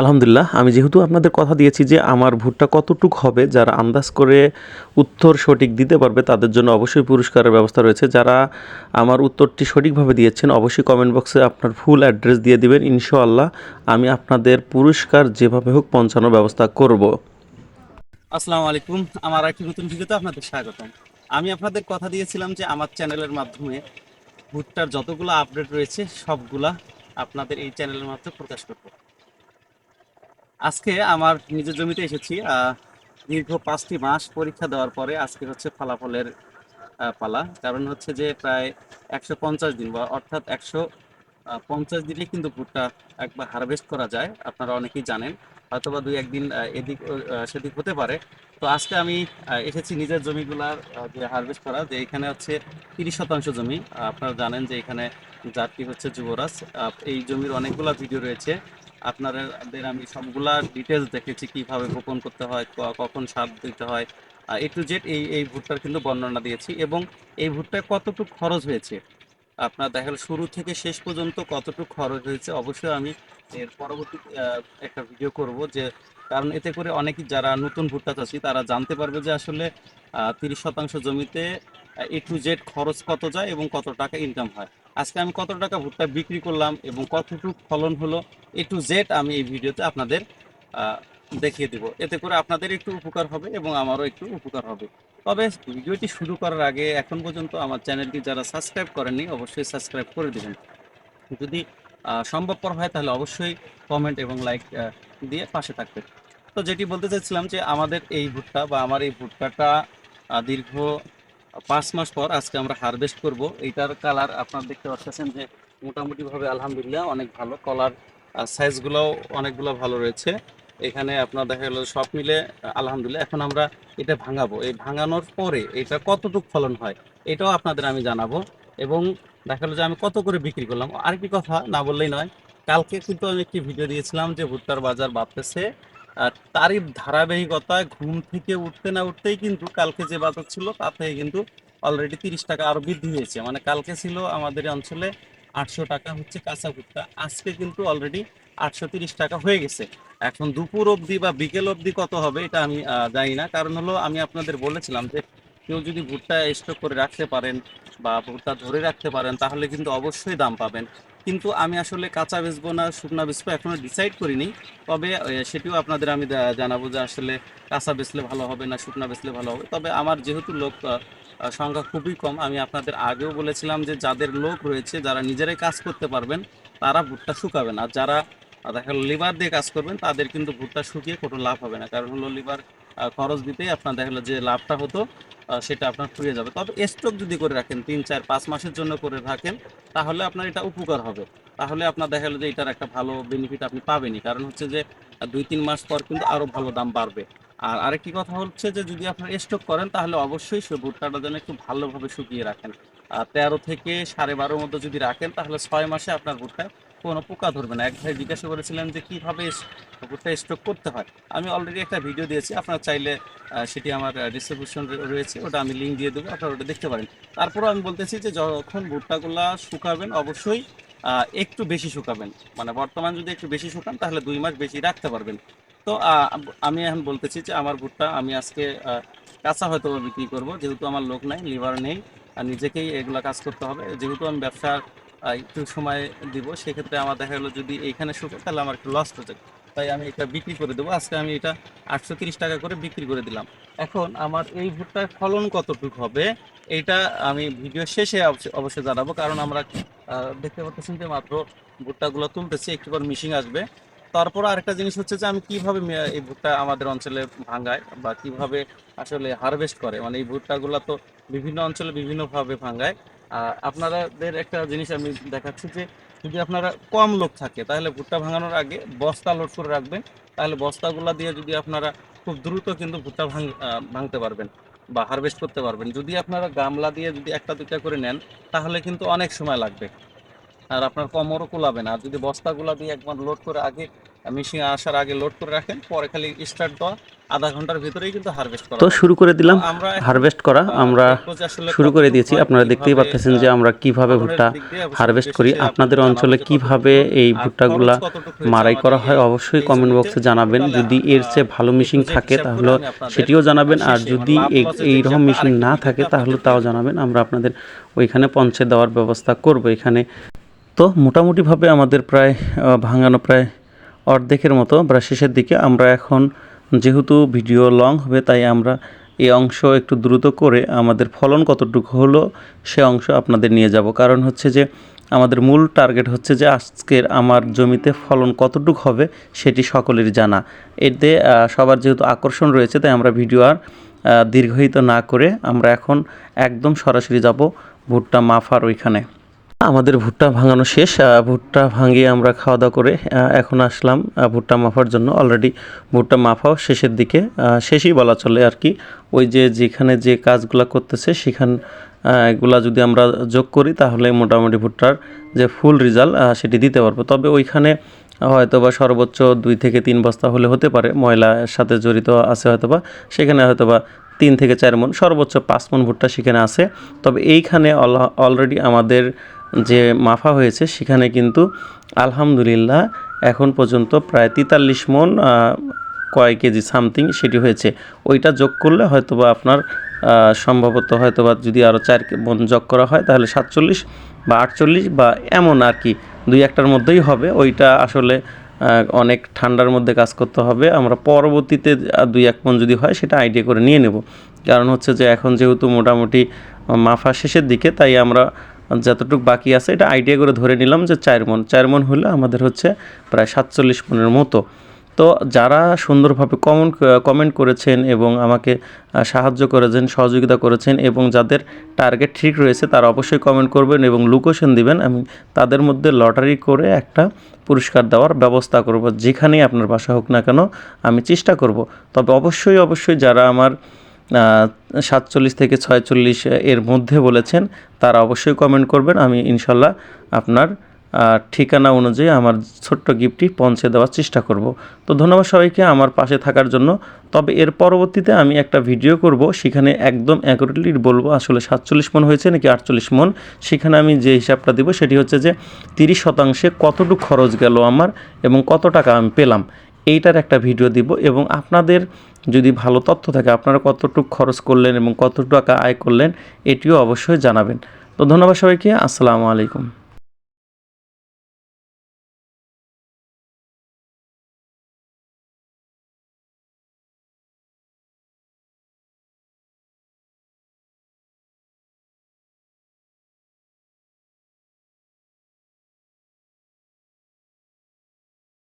আলহামদুলিল্লাহ, আমি যেহেতু আপনাদের কথা দিয়েছি যে আমার ভুট্টা কতটুক হবে, যারা আন্দাজ করে উত্তর সঠিক দিতে পারবে, তাদের জন্য অবশ্যই পুরস্কারের ব্যবস্থা রয়েছে। যারা আমার উত্তরটি সঠিকভাবে দিয়েছেন, অবশ্যই কমেন্ট বক্সে আপনার ফুল অ্যাড্রেস দিয়ে দিবেন, ইনশাআল্লাহ আমি আপনাদের পুরস্কার যেভাবে হোক পৌঁছানোর ব্যবস্থা করব। আসসালামু আলাইকুম, আমার একটি নতুন ভিডিওতে আপনাদের স্বাগতম। আমি আপনাদের কথা দিয়েছিলাম যে আমার চ্যানেলের মাধ্যমে ভুট্টার যতগুলো আপডেট রয়েছে, সবগুলা আপনাদের এই চ্যানেলের মাধ্যমে প্রকাশ করব। আজকে আমার নিজের জমিতে এসেছি দীর্ঘ পাঁচটি মাস পরীক্ষা দেওয়ার পরে আজকে হচ্ছে ফলাফলের পালা। কারণ হচ্ছে যে প্রায় একশো পঞ্চাশ দিন বা অর্থাৎ একশো পঞ্চাশ দিনে কিন্তু ভুট্টা একবার হারভেস্ট করা যায়, আপনারা অনেকেই জানেন। হয়তোবা দুই একদিন এদিক সেদিক হতে পারে। তো আজকে আমি এসেছি নিজের জমিগুলার যে হারভেস্ট করা, যে এখানে হচ্ছে তিরিশ শতাংশ জমি। আপনারা জানেন যে এখানে জাতটি হচ্ছে যুবরাজ। এই জমির অনেকগুলা ভিডিও রয়েছে। আপনাদের আমি সবগুলা ডিটেলস দেখেছি, কীভাবে বপন করতে হয় কখন সার দিতে হয় এ টু জেড এই এই ভুট্টার কিন্তু বর্ণনা দিয়েছি এবং এই ভুট্টায় কতটুকু খরচ হয়েছে? আপনার দেখা শুরু থেকে শেষ পর্যন্ত কতটুকু খরচ হয়েছে, অবশ্যই আমি এর পরবর্তী একটা ভিডিও করব যে, কারণ এতে করে অনেকেই যারা নতুন ভুট্টা চাষি, তারা জানতে পারবে যে আসলে তিরিশ শতাংশ জমিতে এ টু জেড খরচ কত যায় এবং কত টাকা ইনকাম হয়। আজকে আমি কত টাকা ভুট্টা বিক্রি করলাম এবং কতটুকু ফলন হলো এ টু জেড আমি এই ভিডিওতে আপনাদের দেখিয়ে দেব। এতে করে আপনাদের একটু উপকার হবে এবং আমারও একটু উপকার হবে। তবে ভিডিওটি শুরু করার আগে এখন পর্যন্ত আমার চ্যানেলটি যারা সাবস্ক্রাইব করেননি, অবশ্যই সাবস্ক্রাইব করে দেবেন। যদি সম্ভবপর হয় তাহলে অবশ্যই কমেন্ট এবং লাইক দিয়ে পাশে থাকবে তো যেটি বলতে চাইছিলাম যে আমাদের এই ভুট্টা বা আমার এই ভুট্টাটা দীর্ঘ পাঁচ মাস পর আজকে আমরা হারভেস্ট করব। এইটার কালার আপনারা দেখতে পাচ্ছেন যে মোটামুটিভাবে আলহামদুলিল্লাহ অনেক ভালো। কলার সাইজগুলোও অনেকগুলো ভালো রয়েছে। এখানে আপনার দেখা গেল সব মিলে আলহামদুলিল্লাহ। এখন আমরা এটা ভাঙাবো। এই ভাঙানোর পরে এটা কতটুকু ফলন হয়, এটাও আপনাদের আমি জানাব। এবং দেখা গেলো যে আমি কত করে বিক্রি করলাম, আরেকটি কথা না বললেই নয়। কালকে কিন্তু আমি একটি ভিডিও দিয়েছিলাম যে ভুট্টার বাজার বাড়তেছে। আর তারই ধারাবাহিকতায় ঘুম থেকে উঠতে না উঠতেই কিন্তু কালকে যে বাজার ছিল, তা থেকে কিন্তু অলরেডি তিরিশ টাকা আরও বৃদ্ধি হয়েছে। মানে কালকে ছিল আমাদের অঞ্চলে আটশো টাকা হচ্ছে কাঁচা ভুট্টা, আজকে কিন্তু অলরেডি আটশো তিরিশ টাকা হয়ে গেছে। এখন দুপুর অবধি বা বিকেল অবধি কত হবে এটা আমি জানি না। কারণ হলো আমি আপনাদের বলেছিলাম যে কেউ যদি ভুট্টা স্টক করে রাখতে পারেন বা ভুট্টা ধরে রাখতে পারেন, তাহলে কিন্তু অবশ্যই দাম পাবেন। কিন্তু আমি আসলে কাঁচা বেচবো না, শুকনা বেচবো এখনও ডিসাইড করিনি। তবে সেটিও আপনাদের আমি জানাব যে আসলে কাঁচা বেচলে ভালো হবে না, শুকনা বেচলে ভালো হবে। তবে আমার যেহেতু লোক সংখ্যা খুবই কম, আমি আপনাদের আগেও বলেছিলাম যে যাদের লোক রয়েছে, যারা নিজেরাই কাজ করতে পারবেন, তারা ভুট্টা শুকাবেন আর যারা দেখা গেলো লিভার দিয়ে কাজ করবেন, তাদের কিন্তু ভুট্টা শুকিয়ে কোনো লাভ হবে না। কারণ হলো লিভার খরচ দিতেই আপনার দেখা গেলো যে লাভটা হতো। সেটা আপনার ফুরিয়ে যাবে। তবে স্টক যদি করে রাখেন, তিন, চার, পাঁচ মাসের জন্য করে রাখেন, তাহলে আপনার এটা উপকার হবে। তাহলে আপনার দেখা গেলো যে এটার একটা ভালো বেনিফিট আপনি পাবেনই। কারণ হচ্ছে যে, দুই, তিন মাস পর কিন্তু আরও ভালো দাম বাড়বে। আর আরেকটি কথা হচ্ছে যে, যদি আপনার স্টক করেন, তাহলে অবশ্যই সে ভুট্টাটা যেন একটু ভালোভাবে শুকিয়ে রাখেন। আর তেরো থেকে সাড়ে বারোর মধ্যে যদি রাখেন, তাহলে ছয় মাসে আপনার ভুট্টায় কোনো পোকা ধরবে না। এক ভাই জিজ্ঞাসা করেছিলেন যে কীভাবে ভুট্টা স্টক করতে হয়। আমি অলরেডি একটা ভিডিও দিয়েছি। আপনারা চাইলে সেটি আমার ডিস্ট্রিবিউশন রয়েছে। ওটা আমি লিঙ্ক দিয়ে দেবো। আপনারা ওটা দেখতে পারেন। তারপরেও আমি বলতেছি যে যখন ভুট্টাগুলা শুকাবেন, অবশ্যই একটু বেশি শুকাবেন। মানে বর্তমান যদি একটু বেশি শুকান, তাহলে দুই মাস বেশি রাখতে পারবেন। তো আমি এখন বলতেছি যে আমার ভুট্টা আমি আজকে কাঁচা হয়তো বিক্রি করব। যেহেতু আমার লোক নাই লিভার নেই, আর নিজেকেই এগুলা কাজ করতে হবে। যেহেতু আমি ব্যবসা একটু সময় দিব। সেক্ষেত্রে আমার দেখা গেলো যদি এইখানে শুকে, তাহলে আমার একটু লস যাবে। তাই আমি এটা বিক্রি করে দেবো। আজকে আমি এটা আটশো টাকা করে বিক্রি করে দিলাম। এখন আমার এই ভুট্টার ফলন কতটুকু হবে এটা আমি ভিডিও শেষে অবশ্য- অবশ্যই জানাব। কারণ আমরা দেখতে পাচ্ছেন যে মাত্র ভুট্টাগুলো তুলতেছি, একটু পর মিশিং আসবে। তারপর আরেকটা জিনিস হচ্ছে যে আমি কীভাবে এই ভুট্টা আমাদের অঞ্চলে ভাঙায় বা কীভাবে আসলে হারভেস্ট করে। মানে এই ভুট্টাগুলো তো বিভিন্ন অঞ্চলে বিভিন্নভাবে ভাঙায়। আর আপনাদের একটা জিনিস আমি দেখাচ্ছি যে যদি আপনারা কম লোক থাকে, তাহলে ভুট্টা ভাঙানোর আগে বস্তা লোড করে রাখবেন। তাহলে বস্তাগুলা দিয়ে যদি আপনারা খুব দ্রুত কিন্তু ভুট্টা ভাঙ ভাঙতে পারবেন বা হারভেস্ট করতে পারবেন। যদি আপনারা গামলা দিয়ে যদি একটা দুটা করে নেন, তাহলে কিন্তু অনেক সময় লাগবে। আর আপনার কমরও কুলাবে না। আর যদি বস্তাগুলা দিয়ে একবার লোড করে আগে মেশিন আসার আগে লোড করে রাখেন পরে খালি স্টার্ট দেওয়া আধা ঘণ্টার ভিতরেই কিন্তু হারভেস্ট করা তো শুরু করে দিলাম হারভেস্ট করা। আমরা শুরু করে দিয়েছি। আপনারা দেখতেই পাচ্ছেন যে আমরা কীভাবে ভুট্টা হারভেস্ট করি। আপনাদের অঞ্চলে কীভাবে এই ভুট্টাগুলা মারাই করা হয় অবশ্যই কমেন্ট বক্সে জানাবেন। যদি এর চেয়ে ভালো মেশিন থাকে তাহলে সেটিও জানাবেন। আর যদি যে এইরকম মেশিন না থাকে তাহলে তাও জানাবেন। আমরা আপনাদের ওইখানে পৌঁছে দেওয়ার ব্যবস্থা করব। এখানে তো মোটামুটিভাবে আমাদের প্রায় ভাঙানো প্রায় অর্ধেকের মতো প্রায় শেষের দিকে আমরা এখন যেহেতু ভিডিও লং হবে, তাই আমরা এই অংশ একটু দ্রুত করে আমাদের ফলন কতটুকু হলো সে অংশ আপনাদের নিয়ে যাব। কারণ হচ্ছে যে আমাদের মূল টার্গেট হচ্ছে যে আজকের আমার জমিতে ফলন কতটুকু হবে সেটি সকলের জানা। এতে সবার যেহেতু আকর্ষণ রয়েছে, তাই আমরা ভিডিও আর দীর্ঘায়িত না করে আমরা এখন একদম সরাসরি যাব ভুট্টা মাফার ওইখানে। আমাদের ভুট্টা ভাঙানো শেষ ভুট্টা ভাঙিয়ে আমরা খাওয়া দাওয়া করে এখন আসলাম ভুট্টা মাফার জন্য। অলরেডি ভুট্টা মাফাও শেষের দিকে শেষই বলা চলে আর কি। ওই যে যেখানে যে কাজগুলো করতেছে, সেখান এগুলা যদি আমরা যোগ করি, তাহলে মোটামুটি ভুট্টার যে ফুল রেজাল্ট সেটি দিতে পারব। তবে ওইখানে হয়তো বা সর্বোচ্চ দুই থেকে তিন বস্তা হলে হতে পারে ময়লার সাথে জড়িত আছে হয়তো বা সেখানে হয়তো বা তিন থেকে চার মন সর্বোচ্চ পাঁচ মন ভুট্টা সেখানে আছে। তবে এইখানে অলরেডি আমাদের যে মাফা হয়েছে, সেখানে কিন্তু আলহামদুলিল্লাহ এখন পর্যন্ত প্রায় তেতাল্লিশ মন কয় কেজি সামথিং সেটি হয়েছে। ওইটা যোগ করলে হয়তোবা আপনার সম্ভবত হয়তোবা যদি আরও চার মন যোগ করা হয়, তাহলে সাতচল্লিশ বা আটচল্লিশ বা এমন আর কি, দুই একটার মধ্যেই হবে। ওইটা আসলে অনেক ঠান্ডার মধ্যে কাজ করতে হবে। আমরা পরবর্তীতে দুই এক মন যদি হয়, সেটা আইডিয়া করে নিয়ে নেব। কারণ হচ্ছে যে এখন যেহেতু মোটামুটি মাফা শেষের দিকে, তাই আমরা যতটুকু বাকি আছে, এটা আইডিয়া করে ধরে নিলাম যে চার মন। চার মন হলে আমাদের হচ্ছে প্রায় সাতচল্লিশ মনের মতো। তো যারা সুন্দরভাবে কমেন্ট কমেন্ট করেছেন এবং আমাকে সাহায্য করেছেন, সহযোগিতা করেছেন এবং যাদের টার্গেট ঠিক রয়েছে, তারা অবশ্যই কমেন্ট করবেন এবং লোকেশন দিবেন। আমি তাদের মধ্যে লটারি করে একটা পুরস্কার দেওয়ার ব্যবস্থা করব। যেখানেই আপনার বাসা হোক না কেন, আমি চেষ্টা করব। তবে অবশ্যই অবশ্যই যারা আমার সাতচল্লিশ থেকে ছয়চল্লিশ এর মধ্যে বলেছেন, তারা অবশ্যই কমেন্ট করবেন। আমি ইনশাল্লাহ আপনার ঠিকানা অনুযায়ী আমার ছোট্ট গিফটটি পৌঁছে দেওয়ার চেষ্টা করব। তো ধন্যবাদ সবাইকে আমার পাশে থাকার জন্য। তবে এর পরবর্তীতে আমি একটা ভিডিও করব, সেখানে একদম অ্যাকুরেটলি বলব আসলে সাতচল্লিশ মন হয়েছে নাকি আটচল্লিশ মন। সেখানে আমি যে হিসাবটা দিব, সেটি হচ্ছে যে তিরিশ শতাংশে কতটুকু খরচ গেল আমার এবং কত টাকা আমি পেলাম। এইটার একটা ভিডিও দিব এবং আপনাদের যদি ভালো তথ্য থাকে, আপনারা কতটুকু খরচ করলেন এবং কত টাকা আয় করলেন, এটিও অবশ্যই জানাবেন। তো ধন্যবাদ সবাইকে, আসসালামু আলাইকুম।